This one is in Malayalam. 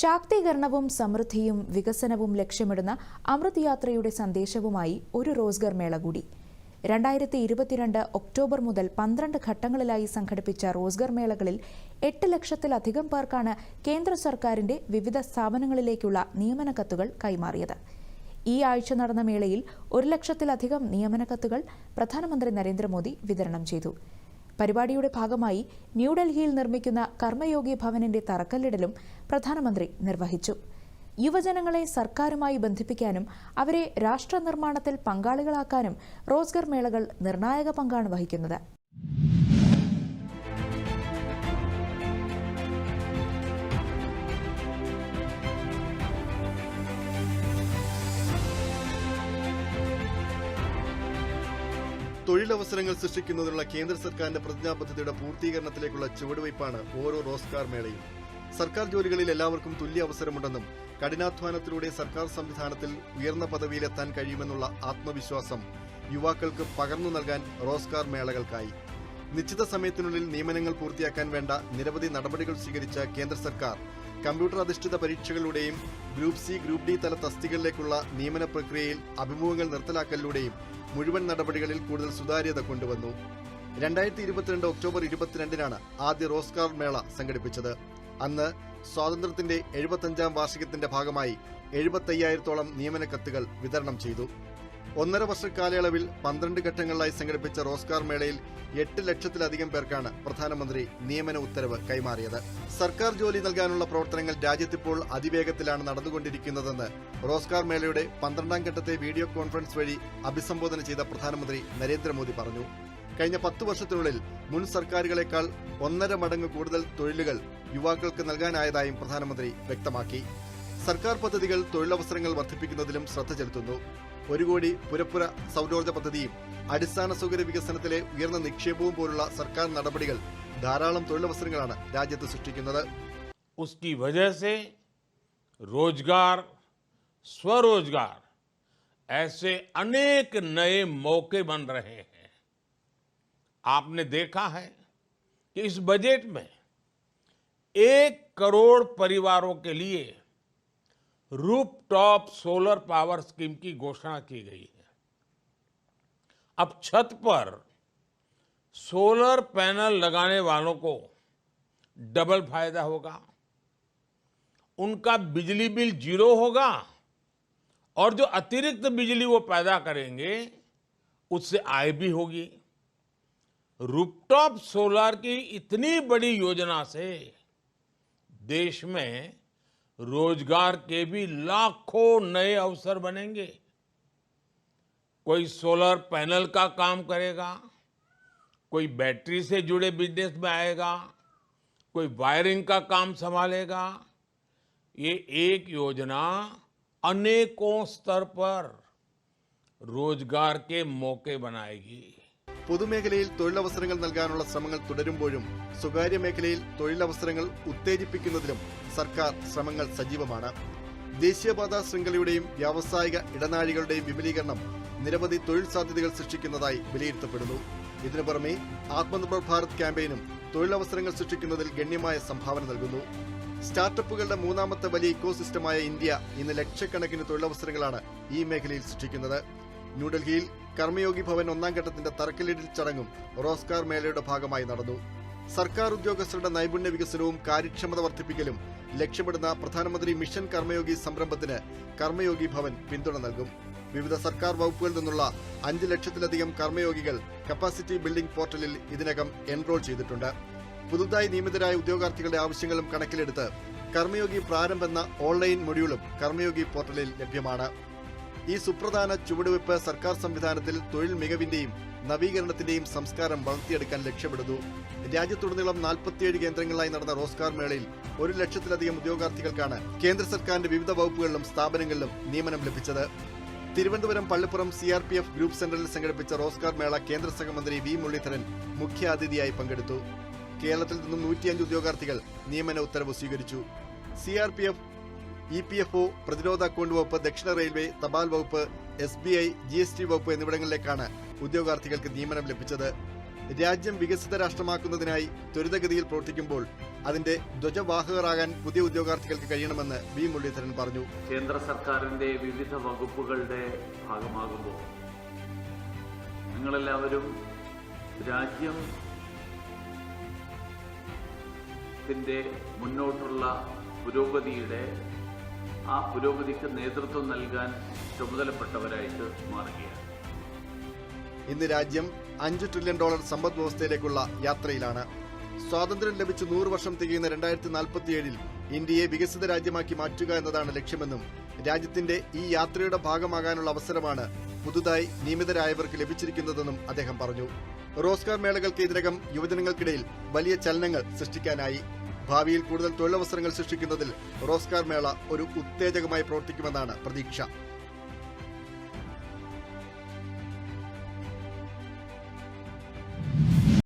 ശാക്തീകരണവും സമൃദ്ധിയും വികസനവും ലക്ഷ്യമിടുന്ന അമൃത് യാത്രയുടെ സന്ദേശവുമായി ഒരു റോസ്ഗർ മേള കൂടി. രണ്ടായിരത്തി ഇരുപത്തിരണ്ട് ഒക്ടോബർ മുതൽ പന്ത്രണ്ട് ഘട്ടങ്ങളിലായി സംഘടിപ്പിച്ച റോസ്ഗർ മേളകളിൽ എട്ട് ലക്ഷത്തിലധികം പേർക്കാണ് കേന്ദ്ര സർക്കാരിന്റെ വിവിധ സ്ഥാപനങ്ങളിലേക്കുള്ള നിയമന കത്തുകൾ കൈമാറിയത്. ഈ ആഴ്ച നടന്ന മേളയിൽ ഒരു ലക്ഷത്തിലധികം നിയമന കത്തുകൾ പ്രധാനമന്ത്രി നരേന്ദ്രമോദി വിതരണം ചെയ്തു. പരിപാടിയുടെ ഭാഗമായി ന്യൂഡൽഹിയിൽ നിർമ്മിക്കുന്ന കർമ്മയോഗി ഭവനിന്റെ തറക്കല്ലിടലും പ്രധാനമന്ത്രി നിർവഹിച്ചു. യുവജനങ്ങളെ സർക്കാരുമായി ബന്ധിപ്പിക്കാനും അവരെ രാഷ്ട്രനിർമ്മാണത്തിൽ പങ്കാളികളാക്കാനും റോസ്ഗർ മേളകൾ നിർണായക പങ്കാണ് വഹിക്കുന്നത്. തൊഴിലവസരങ്ങൾ സൃഷ്ടിക്കുന്നതിനുള്ള കേന്ദ്ര സർക്കാരിന്റെ പ്രതിജ്ഞാബദ്ധതയുടെ പൂർത്തീകരണത്തിലേക്കുള്ള ചുവടുവയ്പ്പാണ് ഓരോ റോസ്കാർ മേളയും. സർക്കാർ ജോലികളിൽ എല്ലാവർക്കും തുല്യ അവസരമുണ്ടെന്നും കഠിനാധ്വാനത്തിലൂടെ സർക്കാർ സംവിധാനത്തിൽ ഉയർന്ന പദവിയിലെത്താൻ കഴിയുമെന്നുള്ള ആത്മവിശ്വാസം യുവാക്കൾക്ക് പകർന്നു നൽകാൻ റോസ്കാർ മേളകൾക്കായി. നിശ്ചിത സമയത്തിനുള്ളിൽ നിയമനങ്ങൾ പൂർത്തിയാക്കാൻ വേണ്ട നിരവധി നടപടികൾ സ്വീകരിച്ച കേന്ദ്ര സർക്കാർ കമ്പ്യൂട്ടർ അധിഷ്ഠിത പരീക്ഷകളിലൂടെയും ഗ്രൂപ്പ് സി ഗ്രൂപ്പ് ഡി തല തസ്തികളിലേക്കുള്ള നിയമന പ്രക്രിയയിൽ അഭിമുഖങ്ങൾ നിർത്തലാക്കലിലൂടെയും മുഴുവൻ നടപടികളിൽ കൂടുതൽ സുതാര്യത കൊണ്ടുവന്നു. രണ്ടായിരത്തി ഇരുപത്തിരണ്ട് ഒക്ടോബർ ഇരുപത്തിരണ്ടിനാണ് ആദ്യ റോസ്കാർ മേള സംഘടിപ്പിച്ചത്. അന്ന് സ്വാതന്ത്ര്യത്തിന്റെ എഴുപത്തഞ്ചാം വാർഷികത്തിന്റെ ഭാഗമായി എഴുപത്തയ്യായിരത്തോളം നിയമന കത്തുകൾ വിതരണം ചെയ്തു. ഒന്നര വർഷ കാലയളവിൽ പന്ത്രണ്ട് ഘട്ടങ്ങളിലായി സംഘടിപ്പിച്ച റോസ്കാർ മേളയിൽ എട്ട് ലക്ഷത്തിലധികം പേർക്കാണ് പ്രധാനമന്ത്രി നിയമന ഉത്തരവ് കൈമാറിയത്. സർക്കാർ ജോലി നൽകാനുള്ള പ്രവർത്തനങ്ങൾ രാജ്യത്തിപ്പോൾ അതിവേഗത്തിലാണ് നടന്നുകൊണ്ടിരിക്കുന്നതെന്ന് റോസ്കാർ മേളയുടെ പന്ത്രണ്ടാം ഘട്ടത്തെ വീഡിയോ കോൺഫറൻസ് വഴി അഭിസംബോധന ചെയ്ത പ്രധാനമന്ത്രി നരേന്ദ്രമോദി പറഞ്ഞു. കഴിഞ്ഞ പത്തു വർഷത്തിനുള്ളിൽ മുൻ സർക്കാരുകളെക്കാൾ ഒന്നര മടങ്ങ് കൂടുതൽ തൊഴിലുകൾ യുവാക്കൾക്ക് നൽകാനായതായും പ്രധാനമന്ത്രി വ്യക്തമാക്കി. സർക്കാർ പദ്ധതികൾ തൊഴിലവസരങ്ങൾ വർദ്ധിപ്പിക്കുന്നതിലും ശ്രദ്ധ ചെലുത്തുന്നു. ഒരു കോടി പുരപ്പുര സൗരോർജ്ജ പദ്ധതിയും അടിസ്ഥാന സൗകര്യ വികസനത്തിലെ ഉയർന്ന നിക്ഷേപവും പോലുള്ള സർക്കാർ നടപടികൾ ധാരാളം തൊഴിലവസരങ്ങളാണ് രാജ്യത്ത് സൃഷ്ടിക്കുന്നത് उसकी वजह से रोजगार स्वरोजगार ऐसे अनेक नए मौके बन रहे हैं आपने देखा है कि इस बजट में एक करोड़ परिवारों के लिए रूफटॉप सोलर पावर स्कीम की घोषणा की गई है। अब छत पर सोलर पैनल लगाने वालों को डबल फ़ायदा होगा। उनका बिजली बिल ज़ीरो होगा और जो अतिरिक्त बिजली वो पैदा करेंगे, उससे आय भी होगी। रूपटॉप सोलर की इतनी बड़ी योजना से देश में रोज़गार के भी लाखों नए अवसर बनेंगे। कोई सोलर पैनल का काम करेगा, कोई बैटरी से जुड़े बिज़नेस में आएगा, कोई वायरिंग का काम संभालेगा। ये एक योजना अनेकों स्तर पर रोज़गार के मौके बनाएगी। പൊതുമേഖലയിൽ തൊഴിലവസരങ്ങൾ നൽകാനുള്ള ശ്രമങ്ങൾ തുടരുമ്പോഴും സ്വകാര്യ മേഖലയിൽ തൊഴിലവസരങ്ങൾ ഉത്തേജിപ്പിക്കുന്നതിലും സർക്കാർ ശ്രമങ്ങൾ സജീവമാണ്. ദേശീയപാത ശൃംഖലയുടെയും വ്യാവസായിക ഇടനാഴികളുടെയും വിപുലീകരണം നിരവധി തൊഴിൽ സാധ്യതകൾ സൃഷ്ടിക്കുന്നതായി വിലയിരുത്തപ്പെടുന്നു. ഇതിനു പുറമെ ആത്മനിർഭർ ഭാരത് ക്യാമ്പയിനും തൊഴിലവസരങ്ങൾ സൃഷ്ടിക്കുന്നതിൽ ഗണ്യമായ സംഭാവന നൽകുന്നു. സ്റ്റാർട്ടപ്പുകളുടെ മൂന്നാമത്തെ വലിയ ഇക്കോസിസ്റ്റമായ ഇന്ത്യ ഇന്ന് ലക്ഷക്കണക്കിന് തൊഴിലവസരങ്ങളാണ് ഈ മേഖലയിൽ സൃഷ്ടിക്കുന്നത്. ന്യൂഡൽഹിയിൽ കർമ്മയോഗി ഭവൻ ഒന്നാം ഘട്ടത്തിന്റെ തറക്കല്ലിടൽ ചടങ്ങും റോസ്കാർ മേളയുടെ ഭാഗമായി നടന്നു. സർക്കാർ ഉദ്യോഗസ്ഥരുടെ നൈപുണ്യ വികസനവും കാര്യക്ഷമത വർദ്ധിപ്പിക്കലും ലക്ഷ്യമിടുന്ന പ്രധാനമന്ത്രി മിഷൻ കർമ്മയോഗി സംരംഭത്തിന് കർമ്മയോഗി ഭവൻ പിന്തുണ നൽകും. വിവിധ സർക്കാർ വകുപ്പുകളിൽ നിന്നുള്ള അഞ്ച് ലക്ഷത്തിലധികം കർമ്മയോഗികൾ കപ്പാസിറ്റി ബിൽഡിംഗ് പോർട്ടലിൽ ഇതിനകം എൻറോൾ ചെയ്തിട്ടുണ്ട്. പുതുതായി നിയമിതരായ ഉദ്യോഗാർത്ഥികളുടെ ആവശ്യങ്ങളും കണക്കിലെടുത്ത് കർമ്മയോഗി പ്രാരംഭ എന്ന ഓൺലൈൻ മൊഡ്യൂളും കർമ്മയോഗി പോർട്ടലിൽ ലഭ്യമാണ്. ഈ സുപ്രധാന ചുവടുവയ്പ് സർക്കാർ സംവിധാനത്തിൽ തൊഴിൽ മികവിന്റെയും നവീകരണത്തിന്റെയും സംസ്കാരം വളർത്തിയെടുക്കാൻ ലക്ഷ്യമിടുന്നു. രാജ്യത്തുടനീളം നാൽപ്പത്തിയേഴ് കേന്ദ്രങ്ങളായി നടന്ന റോസ്കാർ മേളയിൽ ഒരു ലക്ഷത്തിലധികം ഉദ്യോഗാർത്ഥികൾക്കാണ് കേന്ദ്ര സർക്കാരിന്റെ വിവിധ വകുപ്പുകളിലും സ്ഥാപനങ്ങളിലും നിയമനം ലഭിച്ചത്. Thiruvananthapuram Pallippuram C R P F group സെന്ററിൽ സംഘടിപ്പിച്ച റോസ്കാർ മേള കേന്ദ്ര സഹമന്ത്രി വി മുരളീധരൻ മുഖ്യാതിഥിയായി പങ്കെടുത്തു. കേരളത്തിൽ നിന്നും നൂറ്റിയഞ്ച് ഉദ്യോഗാർത്ഥികൾ നിയമന ഉത്തരവ് സ്വീകരിച്ചു. C R P F E P F O പ്രതിരോധ അക്കൗണ്ട് വകുപ്പ് ദക്ഷിണ റെയിൽവേ തപാൽ വകുപ്പ് S B I G S T വകുപ്പ് എന്നിവിടങ്ങളിലേക്കാണ് ഉദ്യോഗാർത്ഥികൾക്ക് നിയമനം ലഭിച്ചത്. രാജ്യം വികസിത രാഷ്ട്രമാക്കുന്നതിനായി ത്വരിതഗതിയിൽ പ്രവർത്തിക്കുമ്പോൾ അതിന്റെ ധ്വജവാഹകരാകാൻ പുതിയ ഉദ്യോഗാർത്ഥികൾക്ക് കഴിയണമെന്ന് വി മുരളീധരൻ പറഞ്ഞു. കേന്ദ്ര സർക്കാരിന്റെ വിവിധ വകുപ്പുകളുടെ ഭാഗമാകുമ്പോൾ നിങ്ങളെല്ലാവരും രാജ്യം മുന്നോട്ടുള്ള പുരോഗതിയുടെ ആ പുരോഗതിക്ക് നേതൃത്വം നൽകാൻ ചുമതലപ്പെട്ടവരായിട്ട് മാറുകയാണ്. ഇന്ന് രാജ്യം അഞ്ച് ട്രില്യൺ ഡോളർ സമ്പദ് വ്യവസ്ഥയിലേക്കുള്ള യാത്രയിലാണ്. സ്വാതന്ത്ര്യം ലഭിച്ച് നൂറ് വർഷം തികയുന്ന രണ്ടായിരത്തി നാൽപ്പത്തിയേഴിൽ ഇന്ത്യയെ വികസിത രാജ്യമാക്കി മാറ്റുക എന്നതാണ് ലക്ഷ്യമെന്നും രാജ്യത്തിന്റെ ഈ യാത്രയുടെ ഭാഗമാകാനുള്ള അവസരമാണ് പുതുതായി നിയമിതരായവർക്ക് ലഭിച്ചിരിക്കുന്നതെന്നും അദ്ദേഹം പറഞ്ഞു. റോസ്കാർ മേളകൾക്ക് ഇതിനകം യുവജനങ്ങൾക്കിടയിൽ വലിയ ചലനങ്ങൾ സൃഷ്ടിക്കാനായി. ഭാവിയിൽ കൂടുതൽ തൊഴിലവസരങ്ങൾ സൃഷ്ടിക്കുന്നതിൽ റോസ്കാർ മേള ഒരു ഉത്തേജകമായി പ്രവർത്തിക്കുമെന്നാണ് പ്രതീക്ഷ.